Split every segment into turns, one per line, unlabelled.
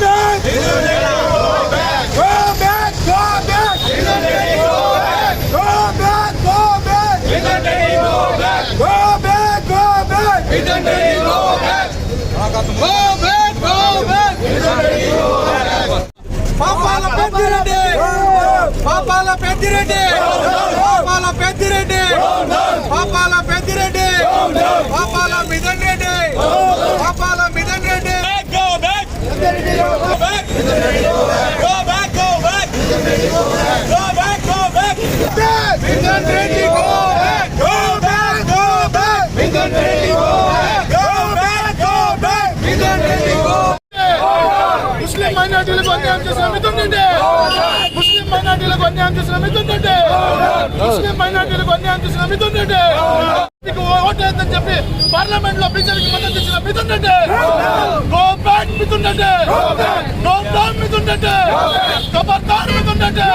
back! He's a go back! Go back, go back! Go back! Go back, go back! Go back!
Go back, go back! Go back! Go back, go back!
మైనార్టీలకు అన్యాయం చేసిన మితుందండి ముస్లిం మైనార్టీలకు అన్యాయం చేసిన మితుందండి ముస్లిం మైనార్టీలకు అన్యాయం చేసిన మితుందండి ఓటేద్దని చెప్పి పార్లమెంట్లో బీజేపీకి మద్దతు ఇచ్చిన మితుందండి. గో బ్యాక్ మితుందండి. నో డౌన్ మితుందండి. కబర్దార్
మితుందండి.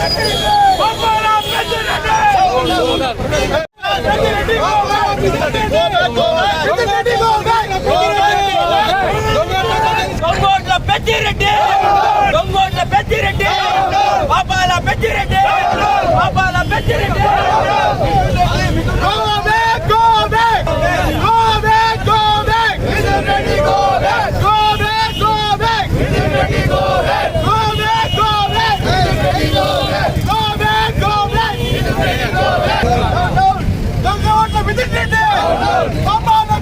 Back.
దొంగోట్ల పెద్దిరెడ్డి
దొంగోట్ల పెద్దిరెడ్డి పాపాల పెద్దిరెడ్డి పాపాల పెద్దిరెడ్డి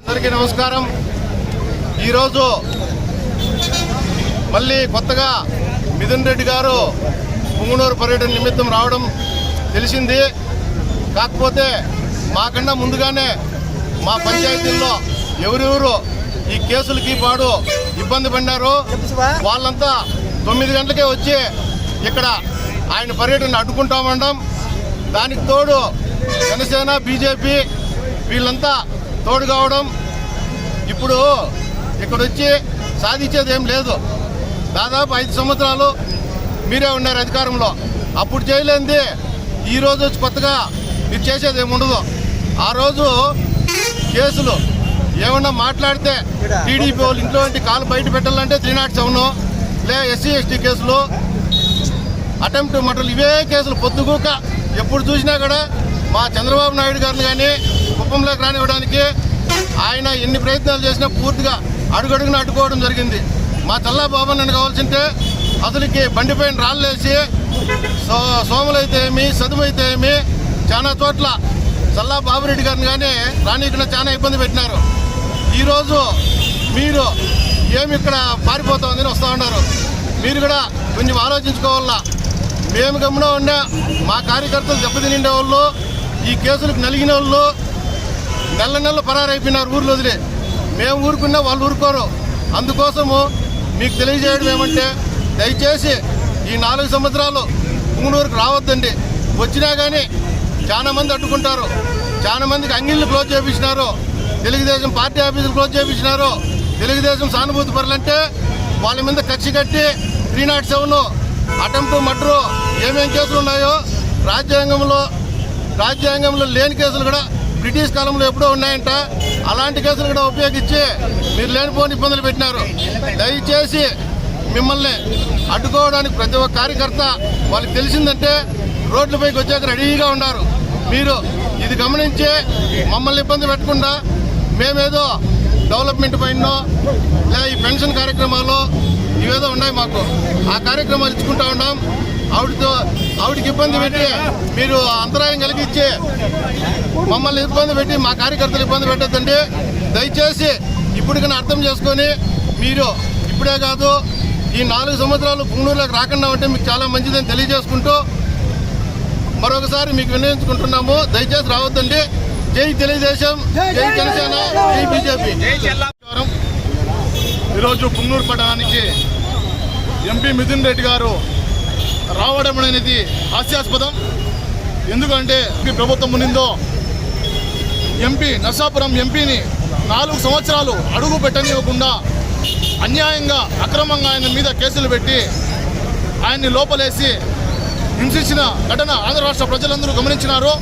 అందరికీ నమస్కారం. ఈరోజు మళ్ళీ కొత్తగా మిథున్ రెడ్డి గారు పుంగనూరు పర్యటన నిమిత్తం రావడం తెలిసింది. కాకపోతే మాకన్నా ముందుగానే మా పంచాయతీల్లో ఎవరెవరు ఈ కేసులకి పాడు ఇబ్బంది పడినారు. వాళ్ళంతా తొమ్మిది గంటలకే వచ్చి ఇక్కడ ఆయన పర్యటన అడ్డుకుంటామండం దానికి తోడు జనసేన బీజేపీ వీళ్ళంతా తోడు కావడం. ఇప్పుడు ఇక్కడ వచ్చి సాధించేది ఏం లేదు. దాదాపు ఐదు సంవత్సరాలు మీరే ఉన్నారు అధికారంలో. అప్పుడు చేయలేంది. ఈ రోజు వచ్చి కొత్తగా మీరు చేసేది ఏమి ఉండదు ఆ రోజు కేసులు ఏమన్నా మాట్లాడితే టీడీపీ వాళ్ళు ఇంట్లో కాలు బయట పెట్టాలంటే త్రీ నాట్ సెవెన్ లే ఎస్సీ ఎస్టీ కేసులు అటెంప్ట్ మటలు ఇవే కేసులు పొద్దుగూక ఎప్పుడు చూసినా కూడా మా చంద్రబాబు నాయుడు గారిని కానీ కుప్పంలోకి రానివ్వడానికి ఆయన ఎన్ని ప్రయత్నాలు చేసినా పూర్తిగా అడుగడుగున అడ్డుకోవడం జరిగింది. మా చల్లా బాబు నన్ను కావాల్సింటే అతనికి బండిపైన రాళ్ళేసి సో సోములైతే ఏమి చదువైతే ఏమి చాలా చోట్ల చల్లా బాబురెడ్డి గారిని కానీ రానీకుండా చాలా ఇబ్బంది పెట్టినారు. ఈరోజు మీరు ఏమి ఇక్కడ పారిపోతామని వస్తూ ఉన్నారు. మీరు కూడా కొంచెం ఆలోచించుకోవాలా మేము గమనం ఉండే మా కార్యకర్తలు దెబ్బతినిండే వాళ్ళు ఈ కేసులకు నలిగిన వాళ్ళు నెల నెలలు పరారైపోయినారు ఊర్లో వదిలే. మేము ఊరుకున్నా వాళ్ళు ఊరుకోరు. అందుకోసము మీకు తెలియజేయడం ఏమంటే దయచేసి ఈ నాలుగు సంవత్సరాలు పుంగనూరుకు రావద్దండి. వచ్చినా కానీ చాలా మంది అడ్డుకుంటారు. చాలా మందికి అంగిళ్ళు క్లోజ్ చేయించినారు తెలుగుదేశం పార్టీ ఆఫీసులు క్లోజ్ చేయించినారు తెలుగుదేశం సానుభూతి పరులంటే వాళ్ళ మీద కక్ష కట్టి three nought seven attempt murder ఏమేం కేసులు ఉన్నాయో రాజ్యాంగంలో రాజ్యాంగంలో లేని కేసులు కూడా బ్రిటిష్ కాలంలో ఎప్పుడో ఉన్నాయంట. అలాంటి కేసులు కూడా ఉపయోగించి మీరు లేనిపోని ఇబ్బందులు పెట్టినారు. దయచేసి మిమ్మల్ని అడ్డుకోవడానికి ప్రతి ఒక్క కార్యకర్త వాళ్ళకి తెలిసిందంటే రోడ్లపైకి వచ్చాక రెడీగా ఉన్నారు. మీరు ఇది గమనించి మమ్మల్ని ఇబ్బంది పెట్టకుండా మేమేదో డెవలప్మెంట్ పైన లేదా ఈ పెన్షన్ కార్యక్రమాలు ఇవేదో ఉన్నాయి మాకు. ఆ కార్యక్రమాలు ఇచ్చుకుంటా ఉన్నాం. ఆవిడతో ఆవిడకి ఇబ్బంది పెట్టి మీరు అంతరాయం కలిగించి మమ్మల్ని ఇబ్బంది పెట్టి మా కార్యకర్తలు ఇబ్బంది పెట్టద్దండి. దయచేసి ఇప్పటికైనా అర్థం చేసుకొని మీరు ఇప్పుడే కాదు ఈ నాలుగు సంవత్సరాలు పుంగూరులోకి రాకుండా ఉంటే మీకు చాలా మంచిదని తెలియజేసుకుంటూ మరొకసారి మీకు వినియోగించుకుంటున్నాము. దయచేసి రావద్దండి. జై తెలుగుదేశం జై జనసేన జై బీజేపీ.
ఈరోజు పుంగనూరు పట్టణానికి ఎంపీ మిథున్ రెడ్డి గారు రావడం అనేది హాస్యాస్పదం. ఎందుకంటే ప్రభుత్వం ఉన్నిందో ఎంపీ నర్సాపురం ఎంపీని నాలుగు సంవత్సరాలు అడుగు పెట్టనివ్వకుండా అన్యాయంగా అక్రమంగా ఆయన మీద కేసులు పెట్టి ఆయన్ని లోపలేసి హింసించిన ఘటన ఆంధ్ర రాష్ట్ర ప్రజలందరూ గమనించినారు.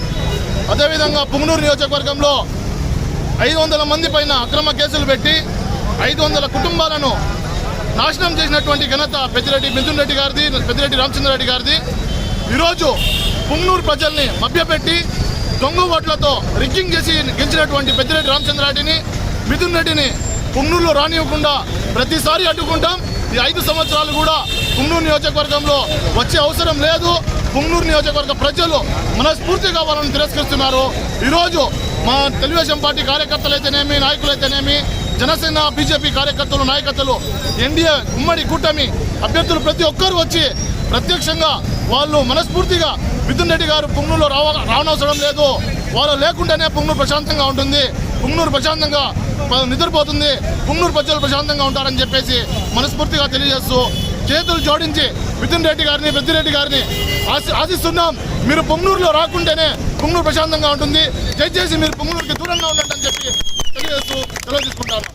అదేవిధంగా పుంగనూరు నియోజకవర్గంలో ఐదు వందల మంది పైన అక్రమ కేసులు పెట్టి ఐదు వందల కుటుంబాలను నాశనం చేసినటువంటి ఘనత పెద్దిరెడ్డి మిథున్ రెడ్డి గారిది పెద్దిరెడ్డి రామచంద్రారెడ్డి గారిది. ఈరోజు పుంగనూరు ప్రజల్ని మభ్యపెట్టి దొంగ ఓట్లతో రిగ్గింగ్ చేసి గెలిచినటువంటి పెద్దిరెడ్డి రామచంద్రారెడ్డిని మిథున్ రెడ్డిని పుంగనూరులో రానివ్వకుండా ప్రతిసారి అడ్డుకుంటాం. ఈ ఐదు సంవత్సరాలు కూడా కుమ్నూరు నియోజకవర్గంలో వచ్చే అవసరం లేదు. కుమ్నూరు నియోజకవర్గ ప్రజలు మనస్ఫూర్తిగా వాళ్ళని తిరస్కరిస్తున్నారు. ఈరోజు మా తెలుగుదేశం పార్టీ కార్యకర్తలు అయితేనేమి నాయకులు అయితేనేమి జనసేన బీజేపీ కార్యకర్తలు నాయకత్వలు ఎన్డీఏ ఉమ్మడి కూటమి అభ్యర్థులు ప్రతి ఒక్కరు వచ్చి ప్రత్యక్షంగా వాళ్ళు మనస్ఫూర్తిగా మిథున్ రెడ్డి గారు పుంగూరులో రావ రావనవసరం లేదు. వాళ్ళు లేకుండానే పుంగనూరు ప్రశాంతంగా ఉంటుంది. పుంగనూరు ప్రశాంతంగా నిద్రపోతుంది. పుంగనూరు ప్రజలు ప్రశాంతంగా ఉంటారని చెప్పేసి మనస్ఫూర్తిగా తెలియజేస్తూ చేతులు జోడించి మిథున్ రెడ్డి గారిని పెద్దిరెడ్డి గారిని ఆశి ఆశిస్తున్నాం. మీరు పొంగనూరులో రాకుంటేనే పొంగనూరు ప్రశాంతంగా ఉంటుంది. దయచేసి మీరు పొంగనూరుకి దూరంగా ఉండండి అని చెప్పి తెలియజేస్తూ సెలవు తీసుకుంటాను.